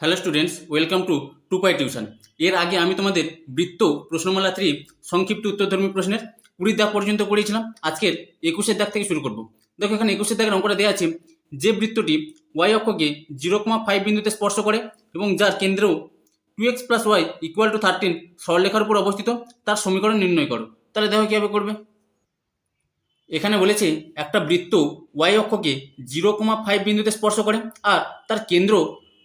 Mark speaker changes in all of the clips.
Speaker 1: Hello students welcome to to pi tuition এর আগে আমি তোমাদের বৃত্ত প্রশ্নমালা থ্রি সংক্ষিপ্ত উত্তরধর্মী প্রশ্নের কুড়ি দাগ পর্যন্ত করিয়েছিলাম আজকের একুশের দাগ থেকে শুরু করব। দেখো, এখানে একুশের দাগের অঙ্কটা দেওয়া আছে। যে বৃত্তটি ওয়াই অক্ষকে জিরো কমা ফাইভ বিন্দুতে স্পর্শ করে এবং যার কেন্দ্র two x plus y equal to thirteen সরলেখার উপর অবস্থিত, তার সমীকরণ নির্ণয় করো। তাহলে দেখো কীভাবে করবে। এখানে বলেছে একটা বৃত্ত ওয়াই অক্ষকে জিরো কমা ফাইভ বিন্দুতে স্পর্শ করে আর তার কেন্দ্র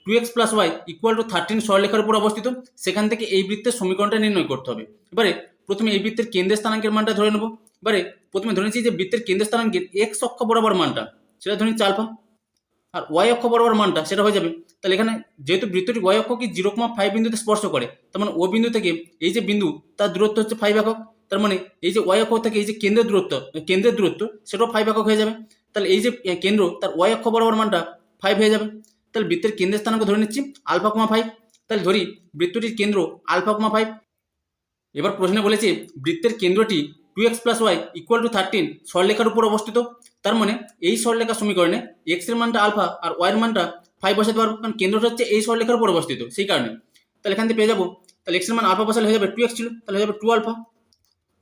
Speaker 1: two x plus y equal to thirteen সরলেখার উপর অবস্থিত, সেখান থেকে এই বৃত্তের সমীকরণটা নির্ণয় করতে হবে। এবারে প্রথমে এই বৃত্তের কেন্দ্রের স্থানাঙ্কের মানটা ধরে নেব। এবারে প্রথমে ধরে নিচ্ছি যে বৃত্তের কেন্দ্রের স্থানাঙ্কের এক্স অক্ষ বরাবর মানটা, সেটা ধরে নিচ্ছি আলফা। আর ওয়াই অক্ষ বরাবর মানটা, সেটা হয়ে যাবে। তাহলে এখানে যেহেতু বৃত্তটি ওয়াই অক্ষ কি জিরো কমা ফাইভ বিন্দুতে স্পর্শ করে, তার মানে ও বিন্দু থেকে এই যে বিন্দু, তার দূরত্ব হচ্ছে ফাইভ একক। তার মানে এই যে ওয়াই অক্ষ থেকে এই যে কেন্দ্রের দূরত্ব কেন্দ্রের দূরত্ব, সেটাও ফাইভ একক হয়ে যাবে। তাহলে এই যে কেন্দ্র, তার ওয়াই অক্ষ বরাবর মানটা ফাইভ হয়ে যাবে। তাহলে বৃত্তের কেন্দ্রের স্থানাঙ্ক ধরে নিচ্ছি, আলফা কমা ফাইভ তাহলে ধরি বৃত্তটির কেন্দ্র আলফা কমা ফাইভ এবার প্রশ্নে বলেছে, বৃত্তের কেন্দ্রটি two x plus y equal to thirteen সরলেখার উপর অবস্থিত। তার মানে এই সরলেখা সমীকরণে এক্সের মানটা আলফা আর ওয়াই এর মানটা ফাইভ বসাতে পারব, কারণ কেন্দ্রটা হচ্ছে এই সরলেখার উপর অবস্থিত, সেই কারণে। তাহলে এখান থেকে পেয়ে যাব, তাহলে এক্সের মান আলফা বসালে হয়ে যাবে টু এক্স ছিল, তাহলে হয়ে যাবে টু আলফা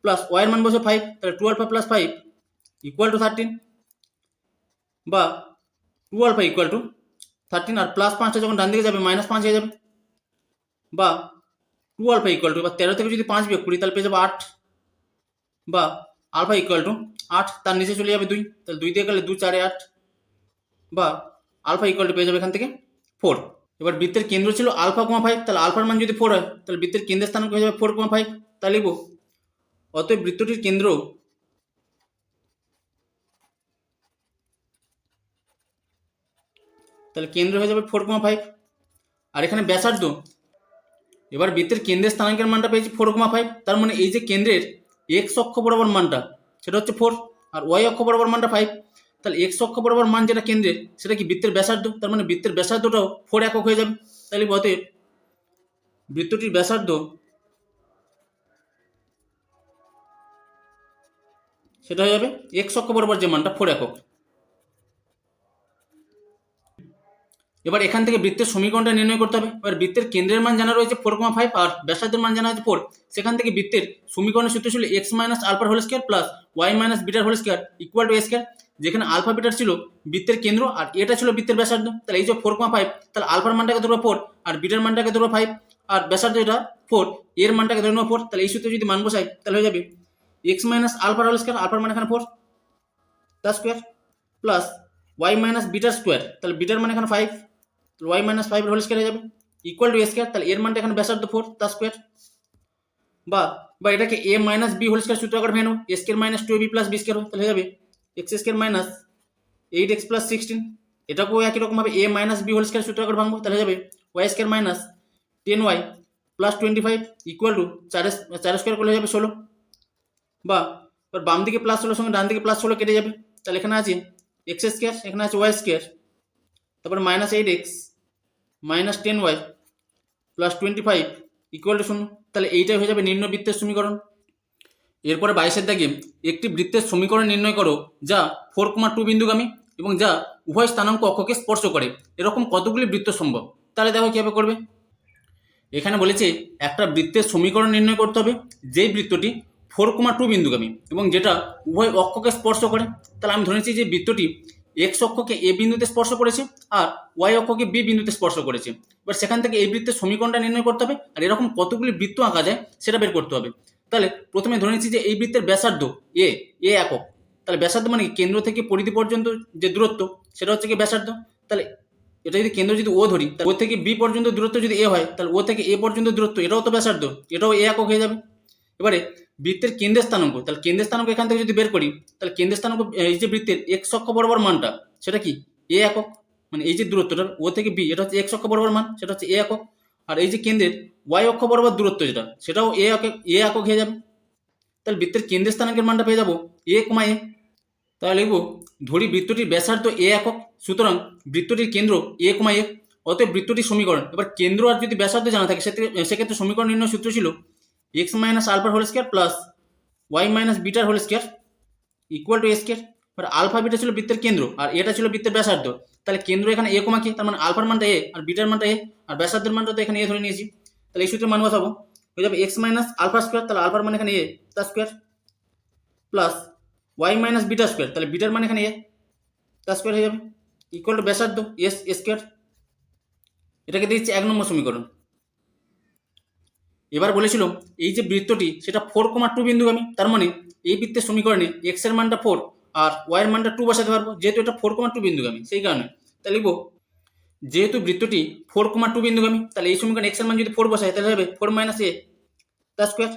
Speaker 1: প্লাস ওয়াই এর মান বসে ফাইভ তাহলে two alpha plus five equal to thirteen বা two alpha equal to thirteen R plus পাঁচটা যখন ডান দিকে যাবে মাইনাস পাঁচ হয়ে যাবে। বা টু আলফা ইকুয়াল টু বা তেরো থেকে যদি পাঁচ বিয়োগ করি তাহলে পেয়ে যাব আট। বা আলফা ইকুয়াল টু আট, তার নিচে চলে যাবে দুই। তাহলে দুই দিয়ে গেলে দু, চারে আট। বা আলফা ইকুয়াল টু পেয়ে যাবে এখান থেকে ফোর এবার বৃত্তের কেন্দ্র ছিল আলফা কমা ফাইভ তাহলে আলফার মান যদি ফোর হয়, তাহলে বৃত্তের কেন্দ্রের স্থান হয়ে যাবে ফোর কমা ফাইভ তাহলে লিখব, অতএব বৃত্তটির কেন্দ্র তাহলে কেন্দ্র হয়ে যাবে ফোর কমা ফাইভ আর এখানে ব্যাসার্ধ। এবার বৃত্তের কেন্দ্রের স্থানাঙ্কের মানটা পেয়েছি ফোর কমা ফাইভ তার মানে এই যে কেন্দ্রের এক্স অক্ষ বরাবর মানটা, সেটা হচ্ছে ফোর আর ওয়াই অক্ষ বরাবর মানটা ফাইভ তাহলে এক্স অক্ষ বরাবর মান যেটা কেন্দ্রের, সেটা কি বৃত্তের ব্যাসার্ধ? তার মানে বৃত্তের ব্যাসার্ধটাও ফোর একক হয়ে যাবে। তাহলে বতে বৃত্তটির ব্যাসার্ধ সেটা হয়ে যাবে এক্স অক্ষ বরাবর যে মানটা ফোর একক। এবার এখান থেকে বৃত্তের সমীকরণটা নির্ণয় করতে হবে। এবার বৃত্তের কেন্দ্রের মান জানা রয়েছে ফোর কমা ফাইভ আর ব্যাসার্ধের মান জানা আছে ফোর সেখান থেকে বৃত্তের সমীকরণের সূত্র ছিল এক্স মাইনাস আলফার whole square plus y minus bitter whole square equal to a square যেখানে আলফা বিটার ছিল বৃত্তের কেন্দ্র আর এটা ছিল বৃত্তের ব্যাসার্ধ। তাহলে এই যে ফোর কমা ফাইভ তাহলে আলফার মানটাকে ধরবো ফোর আর বিটার মানটাকে ধরবো ফাইভ আর ব্যাসার্ধ এটা ফোর এর মানটাকে ধরে নেব ফোর তাহলে এই সূত্রে যদি মান বসাই, তাহলে হয়ে যাবে এক্স মাইনাস আলফার হোল স্কোয়ার আলফার মান এখানে ফোর তার স্কোয়ার প্লাস ওয়াই মাইনাস বিটার স্কোয়ার তাহলে বিটার মানে এখানে five y minus five whole square হয়ে যাবে। ইকুয়াল টু এ স্কোয়ার তাহলে এর মানটা এখানে ব্যাসার্ধ ফোর তার স্কোয়ার বা বা এটাকে a minus b whole square সূত্র আকার ভেনো a square minus two b plus b square তাহলে হয়ে যাবে। X square minus eight x plus sixteen এটাকেও একই রকমভাবে a minus b whole square সূত্র আকার ভাঙবো, তাহলে যাবে। Y square minus ten y plus twenty five equal to চার চার স্কোয়ার করলে যাবে ষোলো। বা, এবার বাম দিকে প্লাস ষোলোর সঙ্গে ডান দিকে প্লাস ষোলো কেটে যাবে। তাহলে এখানে আছে এক্স স্কোয়ার এখানে আছে ওয়াই স্কোয়ার তারপর minus eight x minus ten y plus twenty five equal to শূন্য, তাহলে এইটাই হয়ে যাবে নিম্ন বৃত্তের সমীকরণ। এরপরে বাইশের দাগে একটি বৃত্তের সমীকরণ নির্ণয় করো, যা ফোর কমা টু বিন্দুগামী এবং যা উভয় স্থানাঙ্ক অক্ষকে স্পর্শ করে। এরকম কতগুলি বৃত্ত সম্ভব? তাহলে দেখো কীভাবে করবে। এখানে বলেছে একটা বৃত্তের সমীকরণ নির্ণয় করতে হবে, যেই বৃত্তটি ফোর কমা টু বিন্দুগামী এবং যেটা উভয় অক্ষকে স্পর্শ করে। তাহলে আমি ধরেছি যে বৃত্তটি এক্স অক্ষকে এ বিন্দুতে স্পর্শ করেছে আর ওয়াই অক্ষকে বি বিন্দুতে স্পর্শ করেছে। এবার সেখান থেকে এই বৃত্তের সমীকরণটা নির্ণয় করতে হবে আর এরকম কতগুলি বৃত্ত আঁকা যায় সেটা বের করতে হবে। তাহলে প্রথমে ধরে নিচ্ছি যে এই বৃত্তের ব্যাসার্ধ এ এ একক। তাহলে ব্যাসার্ধ মানে? কেন্দ্র থেকে পরিধি পর্যন্ত যে দূরত্ব, সেটা হচ্ছে কি ব্যাসার্ধ? তাহলে এটা যদি কেন্দ্র যদি ও ধরি ও থেকে বি পর্যন্ত দূরত্ব যদি এ হয়, তাহলে ও থেকে এ পর্যন্ত দূরত্ব, এটাও তো ব্যাসার্ধ, এটাও এ একক হয়ে যাবে। এবারে বৃত্তের কেন্দ্রের স্থানাঙ্ক তাহলে কেন্দ্রের স্থানাঙ্ক এখান থেকে যদি বের করি, তাহলে কেন্দ্রের স্থানাঙ্ক এই যে বৃত্তের এক্স অক্ষ বরাবর মানটা, সেটা কি? এ একক মানে এই যে দূরত্বটা ও থেকে বি, এটা হচ্ছে এক্স অক্ষ বরাবর মান, সেটা হচ্ছে এ একক, আর এই যে কেন্দ্রের ওয়াই অক্ষ বরাবর দূরত্ব যেটা, সেটাও এ একক এ একক হয়ে যাবে। তাহলে বৃত্তের কেন্দ্রের স্থানাঙ্কের মানটা পেয়ে যাব এ কমা এ। তাহলে লিখব, ধরি বৃত্তটির ব্যাসার্ধ এ একক, সুতরাং বৃত্তটির কেন্দ্র এ কমা এ, অতএব বৃত্তটির সমীকরণ, এবার কেন্দ্র আর যদি ব্যাসার্ধ জানা থাকে, সেক্ষেত্রে সেক্ষেত্রে সমীকরণ নির্ণয় সূত্র ছিল এক্স মাইনাস আলফার whole square plus y minus bitter whole square equal to a square এবার আলফা বিটা ছিল বৃত্তের কেন্দ্র, আর এটা ছিল বৃত্তের ব্যাসার্ধ। তাহলে কেন্দ্র এখানে এ কমা কে? তার মানে আলফার মানটা এ আর বিটার মানটা এ আর ব্যাসার্ধের মানটা তো এখানে এ ধরে নিয়েছি। তাহলে এই সূত্রে মান বসাবো। হয়ে যাবে এক্স মাইনাস আলফা স্কোয়ার তাহলে আলফার মান এখানে এ তার square plus y minus beta square তাহলে বিটার মান এখানে এ তার স্কোয়ার হয়ে যাবে। ইকুয়াল টু ব্যাসার্ধ এস স্কোয়ার এটাকে দিচ্ছি এক নম্বর সমীকরণ। এবার বলেছিল এই যে বৃত্তটি, সেটা ফোর কমা টু বিন্দুগামী। তার মানে এই বৃত্তের সমীকরণে এক্সের মানটা ফোর আর ওয়াই এর মানটা টু বসাতে পারব, যেহেতু এটা ফোর কমা টু বিন্দুগামী, সেই কারণে। তাহলে লিখব, যেহেতু বৃত্তটি ফোর কমা টু বিন্দুগামী, তাহলে এই সমীকরণ এক্সের মান যদি ফোর বসায় তাহলে হবে ফোর মাইনাস এ তার স্কোয়ার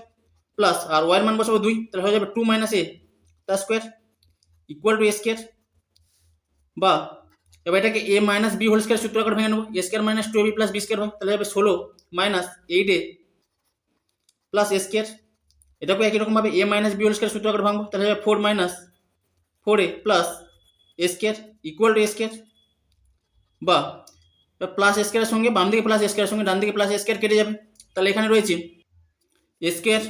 Speaker 1: প্লাস আর ওয়াই এর মান বসাবো দুই, তাহলে হয়ে যাবে টু মাইনাস এ তার square equal to a square বা এবার এটাকে a minus b whole square সূত্র আকারে ভেঙে নেব a square minus two b plus b square হয়, তাহলে হবে ষোলো minus eight a plus a square এটাকে একই রকমভাবে a minus b whole square সূত্র আকারে ভাঙবো, তাহলে হবে four minus four a plus a square equal to a square বা প্লাস এ স্কোয়ারের সঙ্গে বাম দিকে প্লাস এ স্কোয়ারের সঙ্গে ডান দিকে প্লাস এ স্কোয়ার কেটে যাবে। তাহলে এখানে রয়েছে এ স্কোয়ার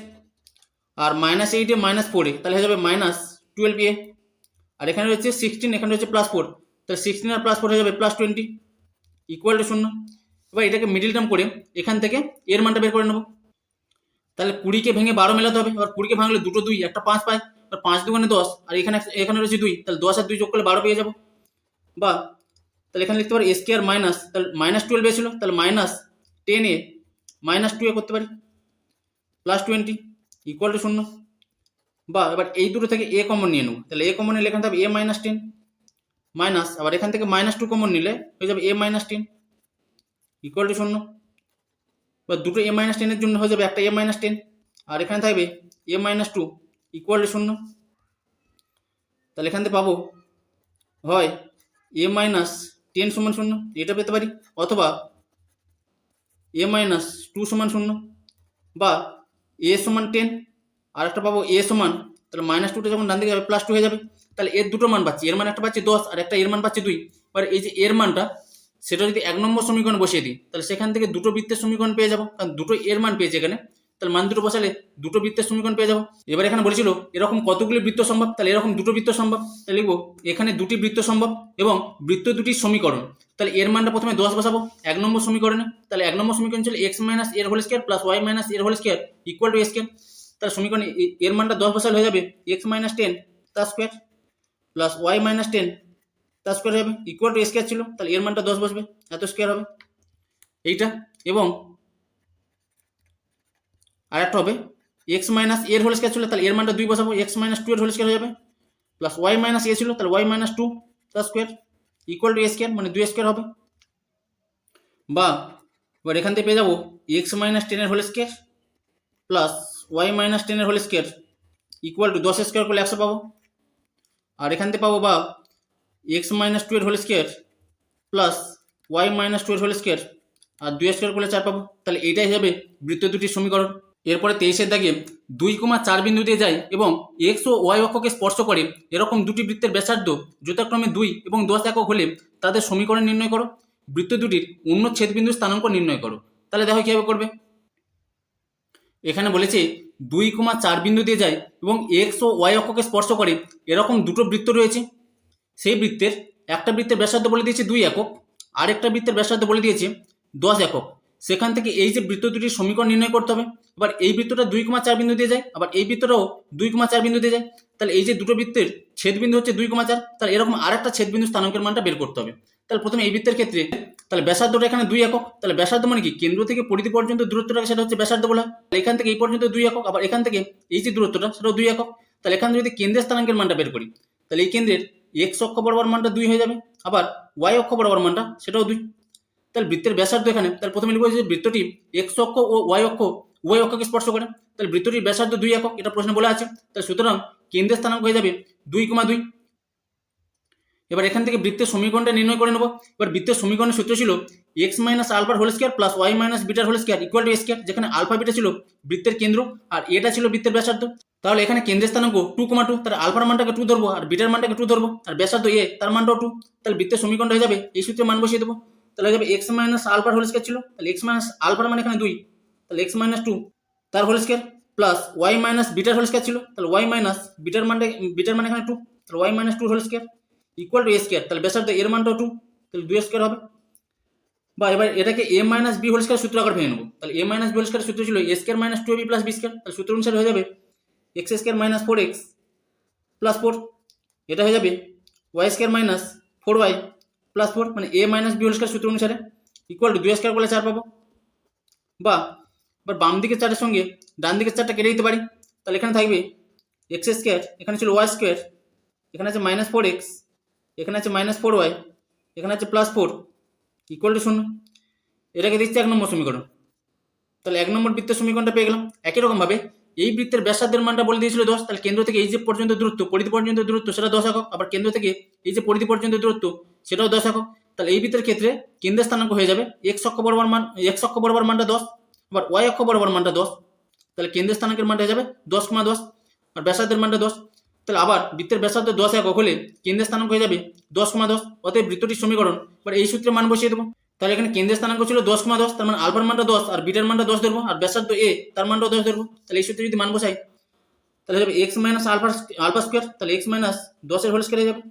Speaker 1: আর মাইনাস এইটে মাইনাস ফোর তাহলে হয়ে যাবে মাইনাস টুয়েলভ এ আর এখানে রয়েছে সিক্সটিন এখানে রয়েছে প্লাস ফোর তাহলে সিক্সটিন আর প্লাস ফোর হয়ে যাবে প্লাস টোয়েন্টি ইকুয়াল টু শূন্য। এবার এটাকে মিডিল টার্ম করে এখান থেকে এর মানটা বের করে নেব। তাহলে কুড়িকে ভেঙে বারো মেলাতে হবে। এবার কুড়িকে ভাঙলে দুটো দুই, একটা পাঁচ পাই এবার পাঁচ দুগুণে দশ, আর এখানে এখানে রয়েছে দুই, তাহলে দশ আর দুই যোগ করলে বারো পেয়ে যাব। বা তাহলে এখানে লিখতে পারি এস আর মাইনাস তাহলে মাইনাস টুয়েলভ এসেছিল তাহলে minus ten a minus two a করতে পারি। প্লাস টোয়েন্টি ইকুয়াল টু শূন্য। বা এবার এই দুটো থেকে এ কমন নিয়ে নেব। তাহলে এ কমন নিলে এখানে হবে এ মাইনাস টেন মাইনাস আবার এখান থেকে মাইনাস টু কমন নিলে হয়ে যাবে a minus ten equal to শূন্য। বা দুটো এ মাইনাস টেনের জন্য হয়ে যাবে একটা এ মাইনাস টেন আর এখানে থাকবে a minus two equal to শূন্য। তাহলে এখান থেকে পাবো হয় এ মাইনাস টেন সমান শূন্য, এটা পেতে পারি। অথবা এ মাইনাস টু সমান শূন্য বা এ সমান টেন আর একটা পাবো এ সমান, তাহলে মাইনাস টুটা যখন ডান দিকে যাবে প্লাস টু হয়ে যাবে। তাহলে এর দুটো মান পাচ্ছি, এর মান একটা পাচ্ছি দশ, আর একটা এর মান পাচ্ছি দুই। এবার এই যে এর মানটা সেটা যদি এক নম্বর সমীকরণ বসিয়ে দিই, তাহলে সেখান থেকে দুটো বৃত্তের সমীকরণ পেয়ে যাব, কারণ দুটো এর মান পেয়েছে এখানে। তাহলে মান দুটো বসালে দুটো বৃত্তের সমীকরণ পেয়ে যাব। এবার এখানে বলেছিল, এরকম কতগুলি বৃত্ত সম্ভব? তাহলে এরকম দুটো বৃত্ত সম্ভব। তাহলে লিখব, এখানে দুটি বৃত্ত সম্ভব এবং বৃত্ত দুটির সমীকরণ। তাহলে এর মানটা প্রথমে দশ বসাবো, এক নম্বর সমীকরণে। তাহলে এক নম্বর সমীকরণ ছিল এক্স মাইনাস এর whole square plus y minus এর whole square equal to square তাহলে সমীকরণ এর মানটা দশ বসালে হয়ে যাবে এক্স মাইনাস টেন তার square plus y minus ten তার স্কোয়ার হবে ইকুয়াল টু স্কোয়ার ছিল, তাহলে এর মানটা দশ বসবে, এত স্কোয়ার হবে। এইটা, এবং আর একটা হবে এক্স মাইনাস এর হোল স্কোয়ার ছিল, তাহলে এর মানটা দুই বসাবো এক্স মাইনাস টু এর হোল স্কোয়ার হয়ে যাবে প্লাস ওয়াই মাইনাস এ ছিল, তাহলে ওয়াই মাইনাস টু তার square equal to a square মানে দুই স্কোয়ার হবে। বা, এবার এখান থেকে পেয়ে যাব এক্স মাইনাস টেনের whole square plus y minus টেনের হোল স্কোয়ার ইকুয়াল টু দশ স্কোয়ার করলে একশো পাবো। আর এখান থেকে পাবো বা এক্স মাইনাস টু এর whole square plus y minus two এর হোল স্কোয়ার আর দুই স্কোয়ার করলে চার পাবো, তাহলে এইটাই হবে বৃত্ত দুটির সমীকরণ। এরপরে তেইশের দাগে দুই কমা চার বিন্দু দিয়ে যায় এবং এক্স ও ওয়াই অক্ষকে স্পর্শ করে এরকম দুটি বৃত্তের ব্যাসার্ধ যথাক্রমে দুই এবং দশ একক হলে তাদের সমীকরণ নির্ণয় করো। বৃত্ত দুটির অন্য ছেদবিন্দুর স্থানাঙ্ক নির্ণয় করো। তাহলে দেখো কীভাবে করবে। এখানে বলেছে দুই কমা চার বিন্দু দিয়ে যায় এবং এক্স ও ওয়াই অক্ষকে স্পর্শ করে এরকম দুটো বৃত্ত রয়েছে। সেই বৃত্তের একটা বৃত্তের ব্যাসার্ধ বলে দিয়েছে দুই একক, আরেকটা বৃত্তের ব্যাসার্ধ বলে দিয়েছে দশ একক। সেখান থেকে এই যে বৃত্ত দুটির সমীকরণ নির্ণয় করতে হবে, এবার এই বৃত্তটা দুই কমা চার বিন্দু দিয়ে যায়, আবার এই বৃত্তটাও দুই কমা চার বিন্দু দিয়ে যায়, তাহলে এই যে দুটো বৃত্তের ছেদবিন্দু হচ্ছে দুই কমা চার, তাহলে এরকম আরেকটা ছেদবিন্দু স্থানাঙ্কের মানটা বের করতে হবে। তাহলে প্রথমে এই বৃত্তের ক্ষেত্রে, তাহলে ব্যাসার্ধটা এখানে দুই একক, তাহলে ব্যাসার্ধ মানে কি? কেন্দ্র থেকে পরিধি পর্যন্ত দূরত্বটাকে সেটা হচ্ছে ব্যাসার্ধ বলা তাহলে এখান থেকে এই পর্যন্ত দুই একক, আবার এখান থেকে এই যে দূরত্বটা সেটাও দুই একক। তাহলে এখান থেকে যদি কেন্দ্রের স্থানাঙ্কের মানটা বের করি, তাহলে এই কেন্দ্রের এক্স অক্ষ বরাবর মানটা দুই হয়ে যাবে, আবার ওয়াই অক্ষ বরাবর মানটা সেটাও দুই। তাহলে বৃত্তের ব্যাসার্ধ এখানে, তাহলে প্রথমে লিখব যে বৃত্তটি এক্স অক্ষ ও ওয়াই অক্ষ ওয়াই অক্ষকে স্পর্শ করে। তাহলে বৃত্তটির ব্যাসার্ধ দুই একক, এটা প্রশ্নে বলে আছে। তাহলে সুতরাং কেন্দ্রের স্থানাঙ্ক হয়ে যাবে দুই কমা দুই। এবার এখান থেকে বৃত্তের সমীকরণটা নির্ণয় করে নেব। এবার বৃত্তের সমীকরণের সূত্র ছিল এক্স মাইনাস আলফার whole square plus y minus bitter whole square equal to square যেখানে আলফা বিটা ছিল বৃত্তের কেন্দ্র, আর এটা ছিল বৃত্তের ব্যাসার্ধ। তাহলে এখানে কেন্দ্রের স্থানাঙ্ক টু কমা টু তার আলফার মানটাকে টু ধরবো, আর বিটার মানটাকে টু ধরবো, আর ব্যাসার্ধ এ তার মানটাও টু তাহলে বৃত্তের সমীকরণটা হয়ে যাবে, এই সূত্রে মান বসিয়ে দেবো। তাহলে যাবে এক্স মাইনাস আলফার হোল স্কোয়ার ছিল, তাহলে এক্স মাইনাস আলফার মানে এখানে দুই, তাহলে এক্স মাইনাস টু তার whole square plus y minus bitter whole square ছিল, তাহলে ওয়াই মাইনাস বিটার মানটা, বিটার মানে এখানে টু তাহলে y minus two whole square equal to a square তাহলে ব্যাসার্ধ এর মানটাও টু তাহলে দুই স্কোয়ার হবে। বা এবার এটাকে a minus b whole square সূত্র আকার ভেঙে নেব, তাহলে a minus b whole square সূত্র ছিল a square minus two b plus b square তাহলে সূত্র অনুসারে হয়ে যাবে x square minus four x plus four, এটা হয়ে যাবে y square minus four y plus four মানে a minus b whole square সূত্র অনুসারে ইকুয়াল টু দুই স্কোয়ার করলে চার পাবো। বা, এবার বাম দিকের চারটের সঙ্গে ডান দিকের চারটা কেটে দিতে পারি। তাহলে এখানে থাকবে এক্স স্কোয়ার, এখানে ছিল ওয়াই স্কোয়ার, এখানে আছে মাইনাস ফোর এক্স, এখানে আছে মাইনাস ফোর ওয়াই, এখানে আছে প্লাস ফোর ইকুয়াল টু শূন্য। এটাকে দিচ্ছে এক নম্বর সমীকরণ। তাহলে এক নম্বর বৃত্তের সমীকরণটা পেয়ে গেলাম। একই রকমভাবে এই বৃত্তের ব্যাসার্ধের মানটা বলে দিয়েছিল দশ, তাহলে কেন্দ্র থেকে এই যে পর্যন্ত দূরত্ব, পরিধি পর্যন্ত দূরত্ব সেটা দশ একক, আবার কেন্দ্র থেকে এই যে পরিধি পর্যন্ত দূরত্ব, সেটাও দশ একক, তাহলে এই বৃত্তের ক্ষেত্রে কেন্দ্রের স্থানাঙ্ক হয়ে যাবে এক অক্ষ বরাবর মান এক অক্ষ বরাবর মানটা দশ, আবার ওয়াই অক্ষ বরাবর মানটা দশ, তাহলে কেন্দ্রের স্থানাঙ্কের মানটা হয়ে যাবে দশ কমা দশ, আর ব্যাসার্ধের মানটা দশ, তাহলে আবার বৃত্তের ব্যাসার্ধ দশ একক হলে কেন্দ্রের স্থানাঙ্ক হয়ে যাবে দশ কমা দশ, অতএব বৃত্তটির সমীকরণ, এবার এই সূত্রে মান বসিয়ে দেবো। তাহলে এখানে কেন্দ্রের স্থানাঙ্ক ছিল দশ কমা দশ, তার মানে আলফার মানটা দশ আর বিটার মানটা দশ ধরবো, আর ব্যাসার্ধ এ, তার মানটাও দশ ধরবো। তাহলে এই সূত্রে যদি মান বসাই, তাহলে যাবে x minus alpha alpha square তাহলে এক্স মাইনাস দশের হোল স্কোয়ার যাবে।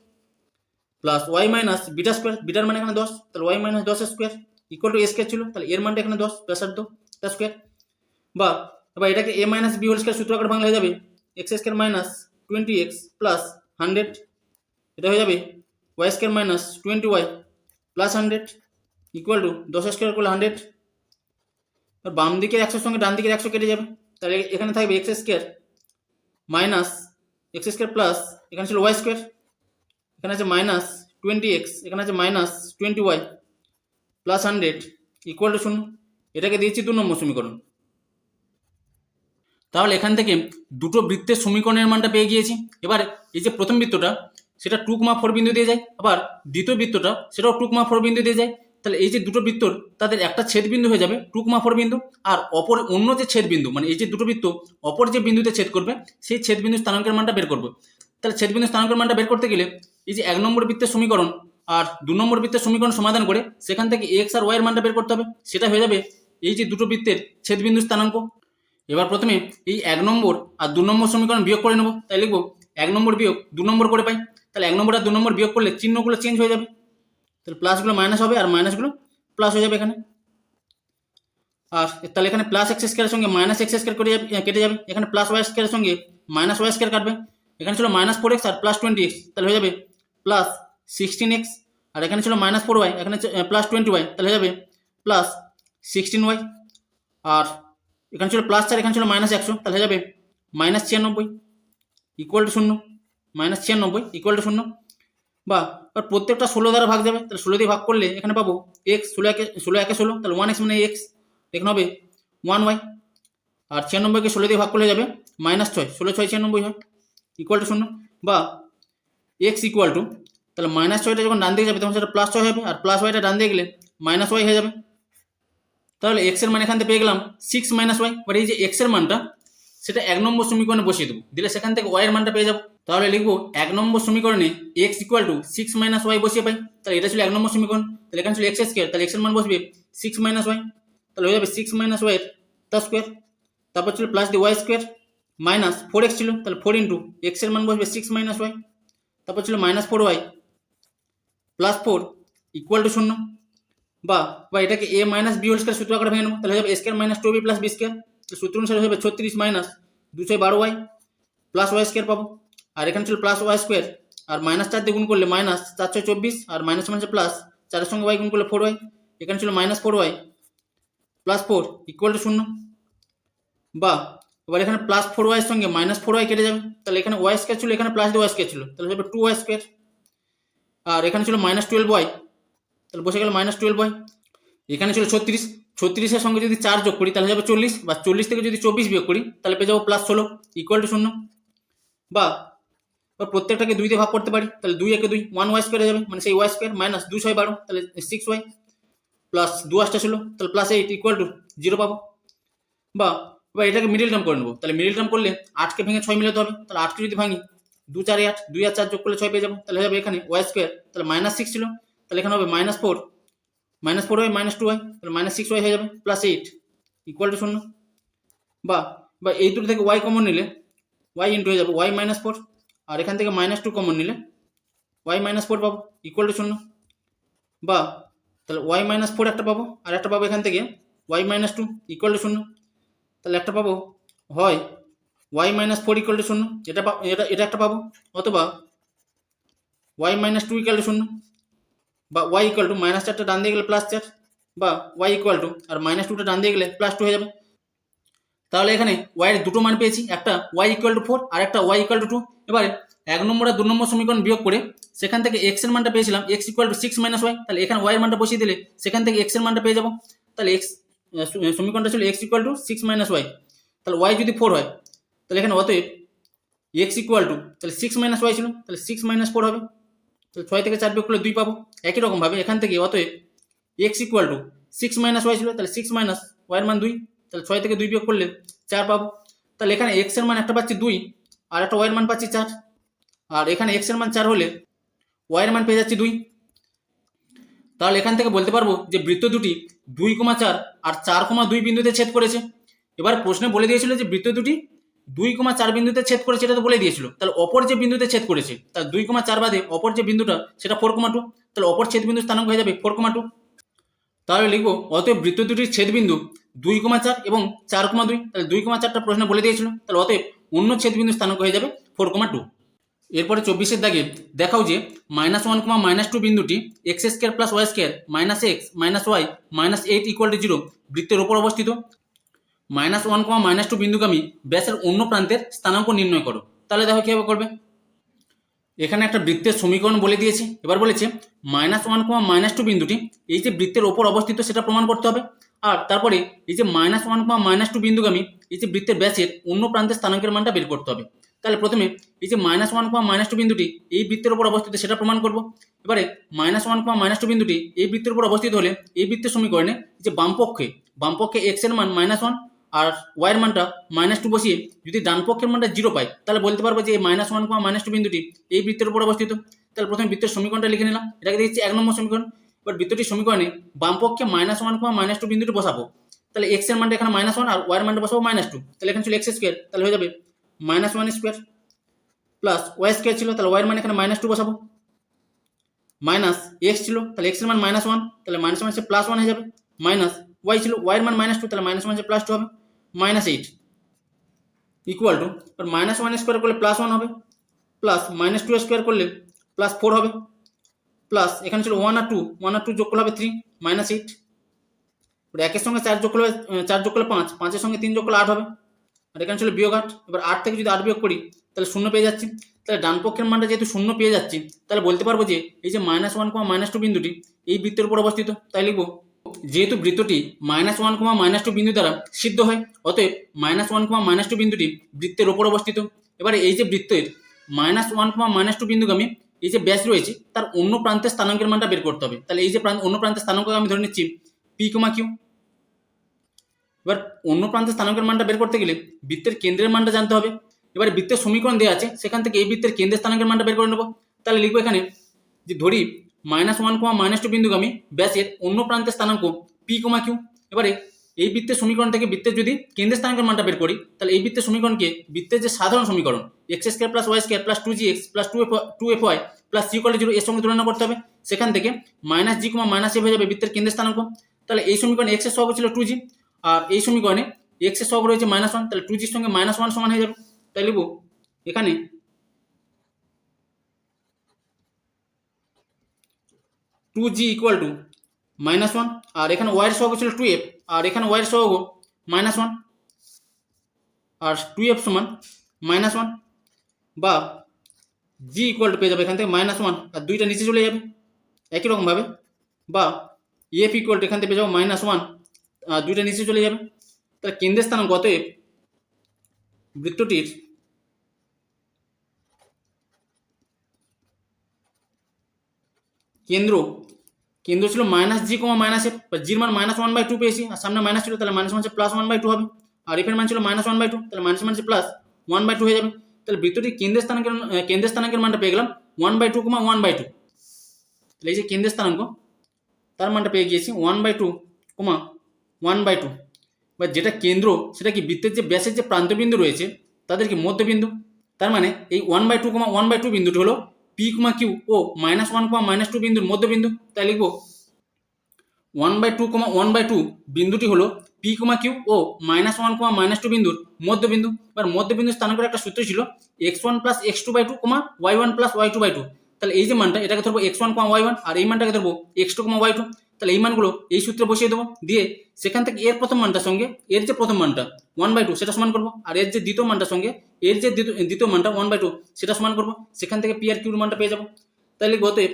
Speaker 1: Plus y minus beta square bitter মানে এখানে দশ, তাহলে ওয়াই মাইনাস দশ square equal to a square ছিল, তাহলে এর মানটা এখানে দশ, ব্যাসার্ধ তার স্কোয়ার বা, এবার এটাকে a minus b whole square সূত্র আকার বাংলা হয়ে যাবে x square minus twenty x plus hundred এটা হয়ে যাবে y square minus twenty y plus hundred equal to দশ স্কোয়ার করলে হান্ড্রেড বাম দিকের একশোর সঙ্গে ডান দিকের একশো কেটে যাবে। তাহলে এখানে থাকবে x square minus x square plus এখানে ছিল ওয়াই স্কোয়ার এখানে আছে মাইনাস টোয়েন্টি এক্স এখানে আছে minus twenty y plus hundred equal to শূন্য। এটাকে দিয়েছি দু নম্বর সমীকরণ। তাহলে এখান থেকে দুটো বৃত্তের সমীকরণের মানটা পেয়ে গিয়েছি। এবার এই যে প্রথম বৃত্তটা, সেটা টু কমা ফোর বিন্দু দিয়ে যায়। আবার দ্বিতীয় বৃত্তটা, সেটাও টু কমা ফোর বিন্দু দিয়ে যায়। তাহলে এই যে দুটো বৃত্তর, তাদের একটা ছেদ বিন্দু হয়ে যাবে টু কমা ফোর বিন্দু আর অপর অন্য যে ছেদ বিন্দু মানে এই যে দুটো বৃত্ত, অপর যে বিন্দুতে ছেদ করবে, সেই ছেদ বিন্দু স্থানাঙ্কের মানটা বের করব। তাহলে ছেদ বিন্দু স্থানাঙ্কের মানটা বের করতে গেলে এই যে এক নম্বর বৃত্তের সমীকরণ আর দু নম্বর বৃত্তের সমীকরণ সমাধান করে সেখান থেকে এক্স আর ওয়াই এর মানটা বের করতে হবে। সেটা হয়ে যাবে এই যে দুটো বৃত্তের ছেদ বিন্দু স্থানাঙ্ক। এবার প্রথমে এই এক নম্বর আর দু নম্বর সমীকরণ বিয়োগ করে নেব। তাই লিখব এক নম্বর বিয়োগ দু নম্বর করে পাই। তাহলে এক নম্বর আর দু নম্বর বিয়োগ করলে চিহ্নগুলো চেঞ্জ হয়ে যাবে। তাহলে প্লাসগুলো মাইনাস হবে আর মাইনাসগুলো প্লাস হয়ে যাবে এখানে। আর তাহলে এখানে প্লাস এক্স স্কোয়ারের সঙ্গে মাইনাস এক্স স্কোয়ার করে কেটে যাবে। এখানে প্লাস ওয়াই স্কোয়ারের সঙ্গে মাইনাস ওয়াই স্কোয়ার কাটবে। এখানে ছিল মাইনাস ফোর এক্স আর প্লাস টোয়েন্টি এক্স তাহলে হয়ে যাবে প্লাস সিক্সটিন এক্স আর এখানে ছিল মাইনাস ফোর ওয়াই এখানে প্লাস টোয়েন্টি ওয়াই তাহলে হয়ে যাবে প্লাস সিক্সটিন ওয়াই আর এখানে ছিল প্লাস চার, এখানে ছিল মাইনাস একশো, তাহলে হয়ে যাবে মাইনাস ছিয়ানব্বই ইকুয়াল টু শূন্য। মাইনাস ছিয়ানব্বই ইকুয়াল টু শূন্য। বা এবার প্রত্যেকটা ষোলো দ্বারা ভাগ যাবে, তাহলে ষোলো দিয়ে ভাগ করলে এখানে পাবো এক্স ষোলো একে ষোলো একে ষোলো, তাহলে ওয়ান এক্স মানে এক্স এখানে হবে ওয়ান ওয়াই আর ছিয়ানব্বইকে ষোলো দিয়ে ভাগ করলে যাবে মাইনাস ছয়, ষোলো, ছয়, ছিয়ানব্বই হয় ইকুয়াল টু শূন্য, বা এক্স ইকুয়াল টু তাহলে মাইনাস ছয়টা যখন ডান দিকে যাবে, তখন সেটা প্লাস ছয় হবে, আর প্লাস ওয়াইটা ডান দিয়ে গেলে মাইনাস ওয়াই হয়ে যাবে। তাহলে এক্সের মান এখান থেকে পেয়ে গেলাম সিক্স মাইনাস ওয়াই বাট এই যে এক্সের মানটা, সেটা এক নম্বর সমীকরণে বসিয়ে দেবো, দিলে সেখান থেকে ওয়াইয়ের মানটা পেয়ে যাব। তাহলে লিখব এক নম্বর সমীকরণে x equal to six minus y বসিয়ে পাই। তাহলে এটা ছিল এক নম্বর সমীকরণ। তাহলে এখানে ছিল এক্স স্কোয়ার তাহলে এক্সের মান বসবে সিক্স মাইনাস ওয়াই তাহলে হয়ে যাবে সিক্স মাইনাস ওয়াই তার স্কোয়ার তারপর ছিল plus the y square minus four x ছিল। তাহলে ফোর ইন্টু এক্সের মান বসবে সিক্স মাইনাস ওয়াই তারপর ছিল minus four y plus four equal to শূন্য। বা বা এটাকে a minus b whole square সূত্র আকারে ভেঙে নেব। তাহলে হয়ে যাবে square minus two b plus b square সূত্র অনুসারে হবে ছত্রিশ মাইনাস দুশো বারো ওয়াই প্লাস ওয়াই স্কোয়ার পাবো। আর এখানে ছিল প্লাস ওয়াই স্কোয়ার আর মাইনাস চার দিয়ে গুণ করলে মাইনাস চারশো চব্বিশ, আর মাইনাস মাইনাস প্লাস চারের সঙ্গে ওয়াই গুণ করলে ফোর ওয়াই এখানে ছিল minus four y plus four equal to শূন্য। বা, এবার এখানে প্লাস ফোর ওয়াইয়ের সঙ্গে মাইনাস ফোর ওয়াই কেটে যাবে, তাহলে এখানে ওয়াই স্কোয়ার ছিল, এখানে প্লাস ওয়াই স্কোয়ার ছিল, তাহলে হবে টু ওয়াই স্কোয়ার আর এখানে ছিল মাইনাস টুয়েলভ ওয়াই তাহলে বসে গেল মাইনাস টুয়েলভ ওয়াই এখানে ছিল ছত্রিশ, ছত্রিশের সঙ্গে যদি চার যোগ করি, তাহলে যাবে চল্লিশ, বা চল্লিশ থেকে যদি চব্বিশ বিয়োগ করি, তাহলে পেয়ে যাব প্লাস ষোলো ইকুয়াল টু শূন্য। বা বা প্রত্যেকটাকে দুই দিয়ে ভাগ করতে পারি, তাহলে দুই একে দুই ওয়ান ওয়াই স্কোয়ার যাবে মানে সেই ওয়াই স্কোয়ার মাইনাস দুই ছয় বারো, তাহলে সিক্স ওয়াই প্লাস দু আসটা ছিল তাহলে plus eight equal to zero পাবো। বা এবার এটাকে মিডিল টার্ম করে নেব, তাহলে মিডিল টার্ম করলে আটকে ভেঙে ছয় মিলাতে হবে, তাহলে আটকে যদি ভাঙি দু চারে আট, দুই আর চার যোগ করলে ছয় পেয়ে যাব, তাহলে হবে এখানে ওয়াই স্কোয়ার তাহলে মাইনাস সিক্স ছিল, তাহলে এখানে হবে minus four minus four y minus two y তাহলে মাইনাস সিক্স ওয়াই হয়ে যাবে প্লাস এইট ইকুয়াল টু শূন্য। বা বা এই দুটো থেকে ওয়াই কমন নিলে ওয়াই ইন্টু হয়ে যাবে ওয়াই মাইনাস ফোর আর এখান থেকে মাইনাস টু কমন নিলে ওয়াই মাইনাস ফোর পাবো ইকুয়াল টু শূন্য। বা তাহলে ওয়াই মাইনাস ফোর একটা পাবো, আর একটা পাবো এখান থেকে y minus two equal to শূন্য। তাহলে একটা পাবো হয় y minus four equal to শূন্য, এটা এটা এটা একটা পাবো, অথবা y minus two equal to শূন্য, বা ওয়াই ইকুয়াল টু মাইনাস চারটা ডান দিয়ে গেলে প্লাস চার, বা ওয়াই ইকুয়াল টু আর মাইনাস টুটা ডান দিয়ে গেলে প্লাস টু হয়ে যাবে। তাহলে এখানে ওয়াইয়ের দুটো মান পেয়েছি, একটা ওয়াই ইকুয়াল টু ফোর আর একটা ওয়াই ইকুয়াল টু টু এবারে এক নম্বর আর দু নম্বর সমীকরণ বিয়োগ করে সেখান থেকে এক্সের মানটা পেয়েছিলাম x equal to six minus y তাহলে এখানে ওয়াই এর মানটা বসিয়ে দিলে সেখান থেকে এক্সের মানটা পেয়ে যাব। তাহলে এক্স সমীকরণটা ছিল x equal to six minus y তাহলে ওয়াই যদি ফোর হয়, তাহলে এখানে অতএব এক্স ইকুয়াল টু তাহলে সিক্স মাইনাস ওয়াই ছিল, তাহলে সিক্স মাইনাস ফোর হবে, তাহলে ছয় থেকে চার বিয়োগ করলে দুই পাবো। একই রকমভাবে এখান থেকে অতএব x equal to six minus y ছিল, তাহলে সিক্স মাইনাস ওয়াইয়ের মান দুই, তাহলে ছয় থেকে দুই বিয়োগ করলে চার পাবো। তাহলে এখানে এক্সের মান একটা পাচ্ছি দুই আর একটা ওয়াইয়ের মান পাচ্ছি চার। আর এখানে এক্সের মান চার হলে ওয়াইয়ের মান পেয়ে যাচ্ছি দুই। তাহলে এখান থেকে বলতে পারব যে বৃত্ত দুটি দুই কমা চার আর চার কমা দুই বিন্দুতে ছেদ করেছে। এবার প্রশ্নে বলে দিয়েছিল যে বৃত্ত দুটি দুই কমা চার বিন্দুতে ছেদ করেছে এটা তো বলে দিয়েছিল। তাহলে অপর যে বিন্দুতে ছেদ করেছে তার দুই কমা চার বাদে অপর যে বিন্দুটা সেটা ফোর কমা টু তাহলে অপর ছেদ বিন্দু স্থানাঙ্ক হয়ে যাবে ফোর কমা টু তাহলে লিখব, অতএব বৃত্ত দুটির ছেদ বিন্দু দুই কমা চার এবং চার কমা দুই। তাহলে দুই কমা চারটা প্রশ্ন বলে দিয়েছিল। তাহলে অতএব অন্য ছেদ বিন্দু স্থানাঙ্ক হয়ে যাবে ফোর কমা টু এরপরে চব্বিশের দাগে দেখাও যে minus one comma minus two বিন্দুটি x square plus y square minus x minus y minus eight equal to zero বৃত্তের ওপর অবস্থিত। Minus one comma minus two বিন্দুগামী ব্যাসের অন্য প্রান্তের স্থানাঙ্ক নির্ণয় করো। তাহলে দেখো কীভাবে করবে। এখানে একটা বৃত্তের সমীকরণ বলে দিয়েছে। এবার বলেছে minus one comma minus two বিন্দুটি এই যে বৃত্তের ওপর অবস্থিত সেটা প্রমাণ করতে হবে। আর তারপরে এই যে minus one comma minus two বিন্দুগামী এই যে বৃত্তের ব্যাসের অন্য প্রান্তের স্থানাঙ্কের মানটা বের করতে হবে। তাহলে প্রথমে এই যে minus one comma minus two বিন্দুটি এই বৃত্তের উপর অবস্থিত সেটা প্রমাণ করব। এবারে minus one comma minus two বিন্দুটি এই বৃত্তের উপর অবস্থিত হলে এই বৃত্তের সমীকরণে যে বামপক্ষে বামপক্ষে এক্সের মান মাইনাস ওয়ান আর ওয়াইয়ের মানটা মাইনাস টু বসিয়ে যদি ডান পক্ষের মানটা জিরো পাই, তাহলে বলতে পারব যে এই minus one comma minus two বিন্দুটি এই বৃত্তের উপর অবস্থিত। তাহলে প্রথমে বৃত্তের সমীকরণটা লিখে নিলাম। এটাকে দেখছি এক নম্বর সমীকরণ। এবার বৃত্তটির সমীকরণে বামপক্ষে minus one comma minus two বিন্দুটি বসাবো। তাহলে এক্সের মানটা এখানে মাইনাস ওয়ান আর ওয়াইয়ের মানটা বসাবো মাইনাস টু তাহলে এখানে ছিল এক্স স্কোয়ার তাহলে হয়ে যাবে minus one square plus y square ছিল, তাহলে ওয়াইয়ের মান এখানে মাইনাস টু বসাবো। মাইনাস এক্স ছিল, তাহলে এক্সের মান মাইনাস ওয়ান তাহলে মাইনাস মাইনাসে প্লাস ওয়ান হয়ে যাবে। মাইনাস ওয়াই ছিল ওয়াইয়ের মান মাইনাস টু তাহলে মাইনাস মাইনাসে প্লাস টু হবে। Minus eight equal to minus one square করলে প্লাস ওয়ান হবে প্লাস মাইনাস টু স্কোয়ার করলে প্লাস ফোর হবে। প্লাস এখানে ছিল ওয়ান আর টু ওয়ান আর টু যোগ করলে হবে থ্রি মাইনাস এইট একের সঙ্গে চার যোগ করলে চার যোগ করলে পাঁচ, পাঁচের সঙ্গে তিন যোগ করলে আট হবে। আর এখানে ছিল বিয়োগ আট এবার আট থেকে যদি আট বিয়োগ করি, তাহলে শূন্য পেয়ে যাচ্ছি। তাহলে ডান পক্ষের মানটা যেহেতু শূন্য পেয়ে যাচ্ছি, তাহলে বলতে পারব যে এই যে minus one comma minus two বিন্দুটি, এই বৃত্তের উপর অবস্থিত। তাই লিখব, যেহেতু বৃত্তটি minus one comma minus two বিন্দু দ্বারা সিদ্ধ হয়, অতএব minus one comma minus two বিন্দুটি বৃত্তের ওপর অবস্থিত। এবারে এই যে বৃত্তের minus one comma minus two বিন্দুগামী এই যে ব্যাস রয়েছে, তার অন্য প্রান্তের স্থানাঙ্কের মানটা বের করতে হবে। তাহলে এই যে প্রান্ত অন্য প্রান্তের স্থানাঙ্ক আমি ধরে নিচ্ছি পি কমা কিউ এবার অন্য প্রান্তের স্থানাঙ্কের মানটা বের করতে গেলে বৃত্তের কেন্দ্রের মানটা জানতে হবে। এবার বৃত্তের সমীকরণ দেওয়া আছে, সেখান থেকে এই বৃত্তের কেন্দ্রের স্থানাঙ্কের মানটা বের করে নেব। তাহলে লিখব এখানে যে ধরি minus one comma minus two বিন্দুগামী ব্যাসের অন্য প্রান্তের স্থানাঙ্ক পি কমা কিউ এবারে এই বৃত্তের সমীকরণ থেকে বৃত্তের যদি কেন্দ্রের স্থানাঙ্কের মানটা বের করি, তাহলে এই বৃত্তের সমীকরণকে বৃত্তের যে সাধারণ সমীকরণ X square plus Y square plus two G X plus two F two F Y plus C কলে জিরো এর সঙ্গে তুলনা করতে হবে। সেখান থেকে minus G comma minus F হয়ে যাবে বৃত্তের কেন্দ্রের স্থানাঙ্ক। তাহলে এই সমীকরণে এক্সের সহগ ছিল টু জি আর এই সমীকরণে এক্সের সহগ রয়েছে মাইনাস ওয়ান তাহলে টু জির সঙ্গে মাইনাস ওয়ান সমান হয়ে যাবে। তাই লিখব এখানে two G equal to minus one আর এখানে ওয়াইয়ের সহগ ছিল টু এফ আর এখানে ওয়াইয়ের সহগ মাইনাস ওয়ান আর টু এফ সমান মাইনাস ওয়ান বা জি ইকুয়াল টু পেয়ে যাবে এখান থেকে মাইনাস ওয়ান আর দুইটা নিচে চলে যাবে। একই রকমভাবে। বা এফ ইকুয়াল টু এখান থেকে পেয়ে যাব মাইনাস ওয়ান আর দুইটা নিচে চলে যাবে। তাহলে কেন্দ্রের স্থানাঙ্ক গত এফ বৃত্তটির কেন্দ্র কেন্দ্র ছিল minus G comma minus F জির মান মাইনাস ওয়ান বাই টু পেয়েছি, আর সামনে মাইনাস ছিল, তাহলে মাইনাস মানছে প্লাস ওয়ান বাই টু হবে। আর এফের মান ছিল মাইনাস ওয়ান বাই টু তাহলে মাইনাস মানছে প্লাস ওয়ান বাই টু হয়ে যাবে। তাহলে বৃত্তটি কেন্দ্রের স্থানাঙ্কের কেন্দ্রের স্থানাঙ্কের মানটা পেয়ে গেলাম one by two comma one by two তাহলে এই যে কেন্দ্রের স্থানাঙ্ক, তার মানটা পেয়ে গিয়েছি one by two comma one by two বা যেটা কেন্দ্র, সেটা কি বৃত্তের যে ব্যাসের যে প্রান্তবিন্দু রয়েছে, তাদের কি মধ্যবিন্দু? তার মানে এই one by two comma one by two বিন্দুটি হলো পি কমা কিউ ও minus one comma minus two বিন্দুর মধ্যবিন্দু। তাই লিখব one by two comma one by two বিন্দুটি হলো পি কমা কিউ ও minus one comma minus two বিন্দুর মধ্যবিন্দু। এবার মধ্যবিন্দু স্থান করে একটা সূত্র ছিল X one plus X two by two comma Y one plus Y two by two তাহলে এই যে মানটা, এটাকে ধরবো X one comma Y one আর এই মানটাকে ধরবো X two comma Y two তাহলে এই মানগুলো এই সূত্রে বসিয়ে দেবো। দিয়ে সেখান থেকে এর প্রথম মানটার সঙ্গে এর যে প্রথম মানটা ওয়ান বাই টু সেটা সমান করব। আর এর যে দ্বিতীয় মানটার সঙ্গে এর যে দ্বিতীয় মানটা ওয়ান বাই টু সেটা সমান করব। সেখান থেকে পি আর কিউর মানটা পেয়ে যাব। তাহলে অতএব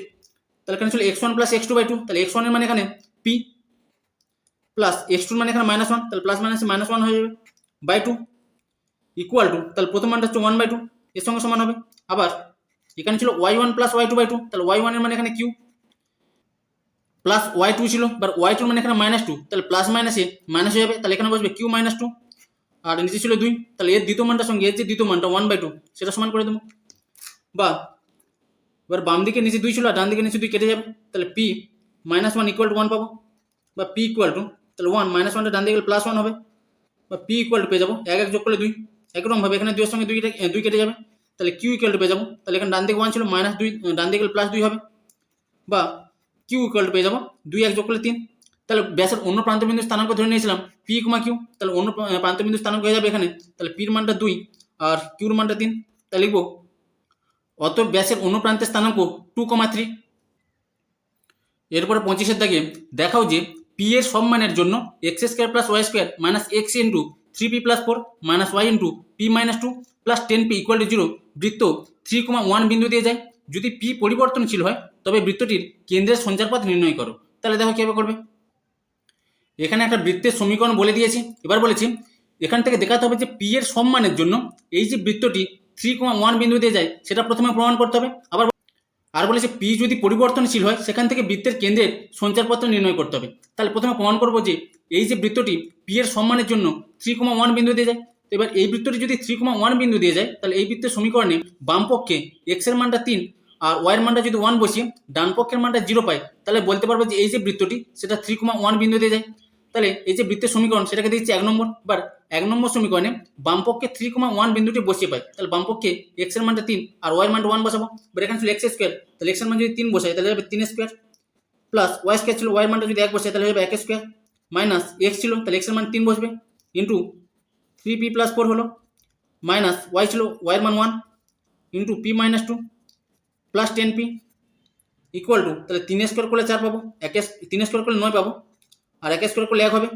Speaker 1: তাহলে এখানে ছিল X one plus X two by two তাহলে এক্স ওয়ানের মানে এখানে পি প্লাস এক্স টুর মানে এখানে মাইনাস ওয়ান তাহলে প্লাস মাইনাসে মাইনাস ওয়ান হয়ে যাবে বাই টু ইকুয়াল টু তাহলে প্রথম মানটা হচ্ছে ওয়ান বাই টু এর সঙ্গে সমান হবে। আবার এখানে ছিল Y one plus Y two by two তাহলে ওয়াই ওয়ানের মানে এখানে কিউ প্লাস ওয়াই টু ছিল এবার ওয়াই টুর মানে এখানে মাইনাস টু তাহলে প্লাস মাইনাসে মাইনাস হয়ে যাবে, তাহলে এখানে বসবে কিউ মাইনাস টু আর নিচে ছিল দুই, তাহলে এর দ্বিতীয় মানটার সঙ্গে, এর যে দ্বিতীয় মানটা ওয়ান বাই টু সেটা সমান করে দেবো। বা এবার বাম দিকে নিচে দুই ছিল আর ডান দিকে নিচে দুই কেটে যাবে, তাহলে P minus one equal to one পাবো, বা পি ইকুয়াল টু তাহলে ওয়ান মাইনাস ওয়ানটা ডান দিকে গেলে প্লাস ওয়ান হবে। বা পি ইকুয়াল পেয়ে যাব। এক এক যোগ করলে দুই। একরকমভাবে এখানে দুইয়ের সঙ্গে দুই দুই কেটে যাবে। তাহলে কিউ ইকুয়াল পেয়ে যাব। তাহলে এখানে ডান দিকে ওয়ান ছিল মাইনাস দুই ডান দিকে গেলে প্লাস দুই হবে। বা কিউ ইকুয়াল পেয়ে যাব। দুই, এক যোগ করলে তিন। তাহলে ব্যাসের অন্য প্রান্ত প্রান্তবিন্দু স্থানাঙ্ক ধরে নিয়েছিলাম। পি কুমা কিউ তাহলে অন্য প্রা- প্রান্তবিন্দু স্থানাঙ্ক হয়ে যাবে এখানে। তাহলে পির মানটা দুই আর কিউর মানটা তিন। তাহলে লিখব অত ব্যাসের অন্য প্রান্তের স্থানাঙ্ক টু কমা থ্রি এরপরে পঁচিশের দাগে দেখাও যে পি এর সব মানের জন্য X square plus Y square minus X into three P plus four minus Y into P minus two plus ten P equal to zero বৃত্ত থ্রি কমা ওয়ান বিন্দু দিয়ে যায়। যদি পি পরিবর্তনশীল হয়, তবে বৃত্তটির কেন্দ্রের সঞ্চারপথ নির্ণয় করো। তাহলে দেখো কীভাবে করবে। এখানে একটা বৃত্তের সমীকরণ বলে দিয়েছি। এবার বলেছি, এখান থেকে দেখাতে হবে যে পি এর সম্মানের জন্য এই যে বৃত্তটি থ্রি কমা ওয়ান বিন্দু দিয়ে যায়, সেটা প্রথমে প্রমাণ করতে হবে। আবার আর বলেছে পি যদি পরিবর্তনশীল হয়, সেখান থেকে বৃত্তের কেন্দ্রের সঞ্চারপত্র নির্ণয় করতে হবে। তাহলে প্রথমে প্রমাণ করব যে এই যে বৃত্তটি পি এর সম্মানের জন্য থ্রি কমা ওয়ান বিন্দু দিয়ে যায়। তো এবার এই বৃত্তটি যদি থ্রি কমা ওয়ান বিন্দু দিয়ে যায়, তাহলে এই বৃত্তের সমীকরণে বাম পক্ষে এক্সের মানটা তিন আর ওয়াইয়ের মানটা যদি ওয়ান বসিয়ে ডান পক্ষের মানটা জিরো পায়, তাহলে বলতে পারব যে এই যে বৃত্তটি, সেটা থ্রি কমা ওয়ান বিন্দু দিয়ে যায়। তাহলে এই যে বৃত্তের সমীকরণ, সেটাকে দিচ্ছি এক নম্বর। এবার এক নম্বর সমীকরণে বামপক্ষে থ্রি কমা ওয়ান বিন্দুটি বসিয়ে পাই। তাহলে বামপক্ষে এক্সের মানটা তিন আর ওয়াই মানটা ওয়ান বসাবো। এবার এখানে ছিল এক্স স্কোয়ার তাহলে এক্সের মান যদি তিন বসাই, তাহলে হবে তিন স্কোয়ার প্লাস ওয়াই স্কোয়ার ছিল ওয়াই মানটা যদি এক বসাই, তাহলে হবে এক স্কোয়ার মাইনাস এক্স ছিল, তাহলে এক্সের মান তিন বসবে। Into three P plus four হলো। মাইনাস ওয়াই ছিল ওয়াইয়ের মান one into P minus two plus ten P equal to তাহলে তিন স্কোয়ার করলে চার পাবো এক তিন স্কোয়ার করলে নয় পাবো। আর এক স্কোয়ার করলে এক হবে।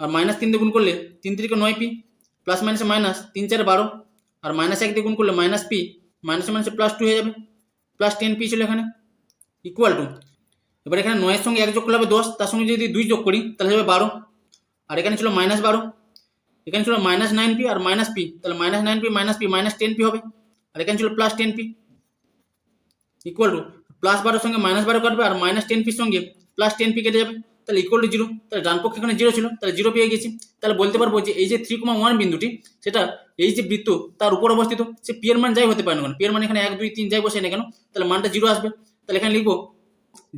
Speaker 1: আর মাইনাস তিন দিয়ে গুণ করলে তিন তিরিকে নয় পি প্লাস মাইনাসে মাইনাস তিন চারে বারো, আর মাইনাস এক দিয়ে গুণ করলে মাইনাস পি মাইনাসে মাইনাসে প্লাস টু হয়ে যাবে। প্লাস টেন পি ছিল এখানে। ইকুয়াল টু এবার এখানে নয়ের সঙ্গে এক যোগ করলে হবে দশ, তার সঙ্গে যদি দুই যোগ করি, তাহলে হবে বারো। আর এখানে ছিল মাইনাস বারো। এখানে ছিল মাইনাস নাইন পি আর মাইনাস পি তাহলে minus nine P minus P minus ten P হবে। আর এখানে ছিল plus ten P equal to plus বারোর সঙ্গে মাইনাস বারো কাটবে আর মাইনাস টেন পির সঙ্গে প্লাস টেন পি কেটে যাবে। তাহলে ইকুয়াল টু জিরো তাহলে ডান পক্ষে এখানে জিরো ছিল, তাহলে জিরো পেয়ে গেছি। তাহলে বলতে পারব যে এই যে থ্রি কমা ওয়ান বিন্দুটি, সেটা এই যে বৃত্ত, তার উপর অবস্থিত, সে পি এর মান যাই হতে পারে না কেন? পি এর মান এখানে এক, দুই, তিন যাই বসে না কেন? তাহলে মানটা জিরো আসবে। তাহলে এখানে লিখব,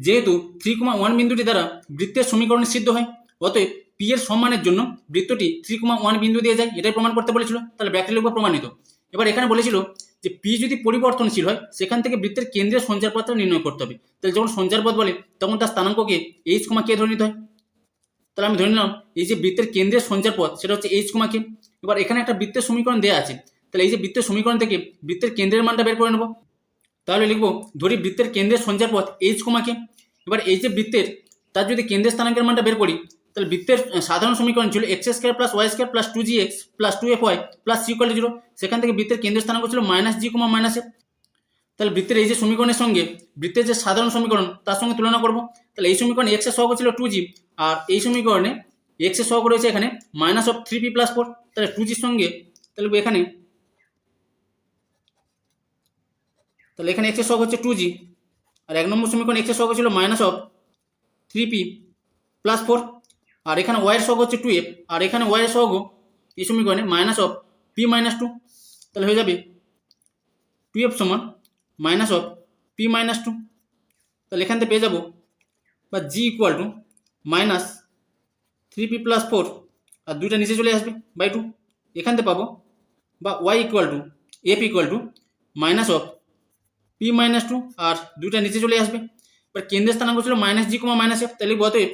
Speaker 1: যেহেতু থ্রি কমা ওয়ান বিন্দুটি দ্বারা বৃত্তের সমীকরণ সিদ্ধ হয়, অতএব পি এর সম্মানের জন্য বৃত্তটি থ্রি কমা ওয়ান বিন্দু দিয়ে যায়, এটাই প্রমাণ করতে বলেছিল, তাহলে ব্যাখ্যা লিখব প্রমাণিত। এবার এখানে বলেছিল যে পি যদি পরিবর্তনশীল হয়, সেখান থেকে বৃত্তের কেন্দ্রের সঞ্চারপত্র নির্ণয় করতে হবে। তাহলে যখন সঞ্চারপথ বলে, তখন তার স্থানাঙ্ককে এইচ কমা কে ধরে নিতে হয়। তাহলে আমি ধরে নিলাম, এই যে বৃত্তের কেন্দ্রের সঞ্চারপথ সেটা হচ্ছে এইচ কমা কে এবার এখানে একটা বৃত্তের সমীকরণ দেওয়া আছে। তাহলে এই যে বৃত্তের সমীকরণ থেকে বৃত্তের কেন্দ্রের মানটা বের করে নেব। তাহলে লিখব, ধরি বৃত্তের কেন্দ্রের সঞ্চারপথ এইচ কমা কে এবার এই যে বৃত্তের, তার যদি কেন্দ্রের স্থানাঙ্কের মানটা বের করি তাহলে বৃত্তের সাধারণ সমীকরণ ছিল X square plus Y square plus two G X plus two F Y plus C equal zero সেখান থেকে বৃত্তের কেন্দ্রের স্থানাঙ্ক ছিল minus G comma minus F তাহলে বৃত্তের এই যে সমীকরণের সঙ্গে বৃত্তের যে সাধারণ সমীকরণ, তার সঙ্গে তুলনা করব। তাহলে এই সমীকরণে এক্সের সহগ ছিল টু জি আর এই সমীকরণে এক্সের সহগ রয়েছে এখানে minus of three P plus four তাহলে টু জির সঙ্গে তাহলে এখানে তাহলে এখানে এক্সের সহগ হচ্ছে টু জি আর এক নম্বর সমীকরণ এক্সের সহগ ছিল minus of three P plus four আর এখানে ওয়াইয়ের সহগ হচ্ছে টু এফ আর এখানে ওয়াইয়ের সহগ এই সমীকরণে minus of P minus two তাহলে হয়ে যাবে টু এফ সমান minus of P minus two তাহলে এখান থেকে পেয়ে যাব বা G equal to minus three P plus four আর দুইটা নিচে চলে আসবে বাই টু এখান থেকে পাবো বা Y equal to F equal to minus of P minus two আর দুইটা নিচে চলে আসবে, এবার কেন্দ্রের স্থানাঙ্ক ছিল minus G comma minus F তাহলে অতএব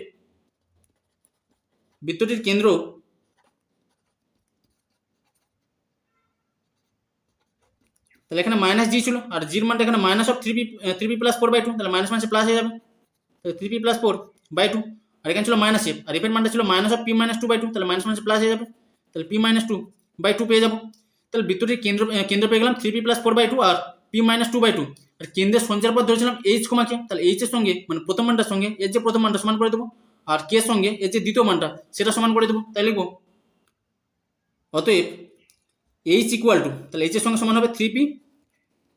Speaker 1: বৃত্তটির কেন্দ্র তাহলে এখানে মাইনাস জি ছিল, আর জির মানটা এখানে minus of three P three P plus four by two তাহলে মাইনাস মাইনাসে প্লাস হয়ে যাবে। তাহলে three P plus four by two আর এখানে ছিল মাইনাস এফ আর এফের মানটা ছিল minus of P minus two by two তাহলে মাইনাস মাইনাসে প্লাস হয়ে যাবে। তাহলে P minus two by two পেয়ে যাব। তাহলে বৃত্তটির কেন্দ্র কেন্দ্র পেয়ে গেলাম three P plus four by two R P minus two by two আর কেন্দ্রের সঞ্চার পথ ধরেছিলাম এইচ কমাকে তাহলে এইচ এর সঙ্গে মানে প্রথম মানটার সঙ্গে এর যে প্রথম মানটা সমান করে দেবো। আর কে সঙ্গে? এর যে দ্বিতীয় মানটা, সেটা সমান করে দেবো। তাই লিখব? অতএব এইচ ইকুয়াল টু তাহলে এইচের সঙ্গে সমান হবে three P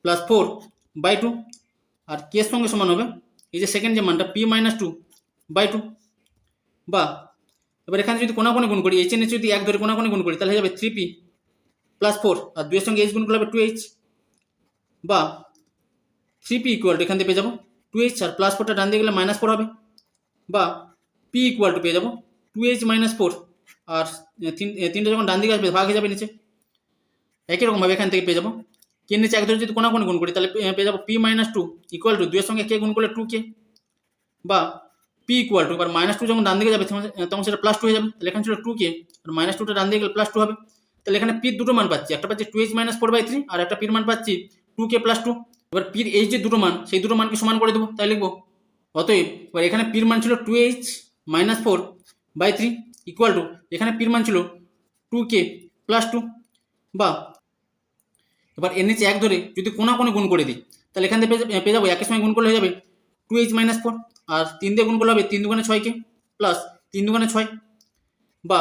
Speaker 1: plus four by two আর কে সঙ্গে সমান হবে এই যে সেকেন্ড যে মানটা P minus two by two বা এবার এখানে যদি কোনাকোনি গুণ করি এইচ এর নিচে যদি এক ধরে কোনাকোনি গুণ করি, তাহলে যাবে থ্রি পি প্লাস ফোর আর দুইয়ের সঙ্গে এইচ গুণ করলে হবে টু এইচ বা থ্রি পি ইকুয়াল টু এখান থেকে পেয়ে যাব টু এইচ আর প্লাস ফোরটা ডান দিয়ে গেলে মাইনাস ফোর হবে, বা পি ইকুয়াল টু পেয়ে যাব। টু এইচ মাইনাস ফোর আর তিনটে যখন ডান দিকে আসবে, ভাগ যাবে নিচে। একই রকমভাবে এখান থেকে পেয়ে যাব। কে নিচে এক ধরে যদি কোনাকোনি গুণ করি, তাহলে পেয়ে যাব P minus two equal to দুয়ের সঙ্গে কে গুণ করলে টু কে? বা পি ইকুয়াল টু এবার মাইনাস টু যখন ডান দিকে যাবে, তখন তখন সেটা প্লাস টু হয়ে যাবে। তাহলে এখানে ছিল টু কে। আর মাইনাস টুটা ডান দিকে গেলে প্লাস টু হবে। তাহলে এখানে পির দুটো মান পাচ্ছি। একটা পাচ্ছি two H minus four by three আর একটা পির মান পাচ্ছি টু কে প্লাস টু এবার পির এইচ যে দুটো মান, সেই দুটো মানকে সমান করে দেবো। তাই লিখব। অতএব, এবার এখানে পির মান ছিল two H minus four by three equal to এখানে পির মান ছিল টু কে প্লাস টু বা এবার এর নিচে এক ধরে যদি কোনা কোনে গুণ করে দিই, তাহলে এখান থেকে পেয়ে যাব- একের সময় গুণ করলে হয়ে যাবে টু এইচ মাইনাস ফোর আর তিন দিয়ে গুণ করলে হবে তিন দুগুণে ছয়কে প্লাস তিন দুগুণে ছয় বা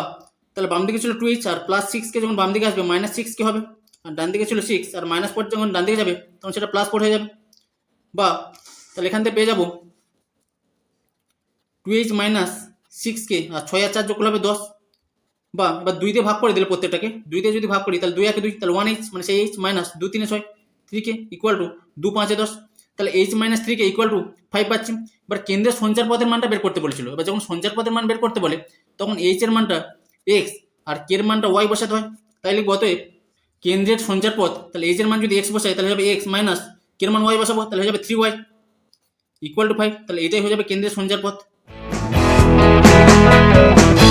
Speaker 1: তাহলে বাম দিকে ছিল টু এইচ আর প্লাস সিক্সকে যখন বাম দিকে আসবে মাইনাস সিক্স কে হবে। আর ডান দিকে ছিল সিক্স আর মাইনাস ফোর যখন ডান দিকে যাবে, তখন সেটা প্লাস ফোর হয়ে যাবে। বা তাহলে এখান থেকে পেয়ে যাব টু এইচ মাইনাস সিক্সকে আর ছয় আর চার যোগ করলে হবে দশ। বা, এবার দুই দিয়ে ভাগ করে দিলে প্রত্যেকটাকে। দুই দিয়ে যদি ভাগ করি, তাহলে দুই একে দুই, তাহলে ওয়ান এইচ মানে সেই এইচ মাইনাস দু তিনে ছয় থ্রিকে ইকুয়াল টু দু পাঁচে দশ। তাহলে এইচ মাইনাস থ্রিকে ইকুয়াল টু ফাইভ পাচ্ছি। এবার কেন্দ্রের সঞ্চার পদের মানটা বের করতে বলেছিল। এবার যখন সঞ্চার পদের মান বের করতে বলে, তখন এইচ এর মানটা এক্স আর কে এর মানটা ওয়াই বসাতে হয়। তাই লিখব কেন্দ্রের সঞ্চার পথ তাহলে এইচ এর মান যদি এক্স বসাই, তাহলে হবে এক্স মাইনাস কে এর মান ওয়াই বসাবো, তাহলে হয়ে যাবে three Y equal to five তাহলে এটাই হয়ে যাবে কেন্দ্রের সঞ্চার পথ Música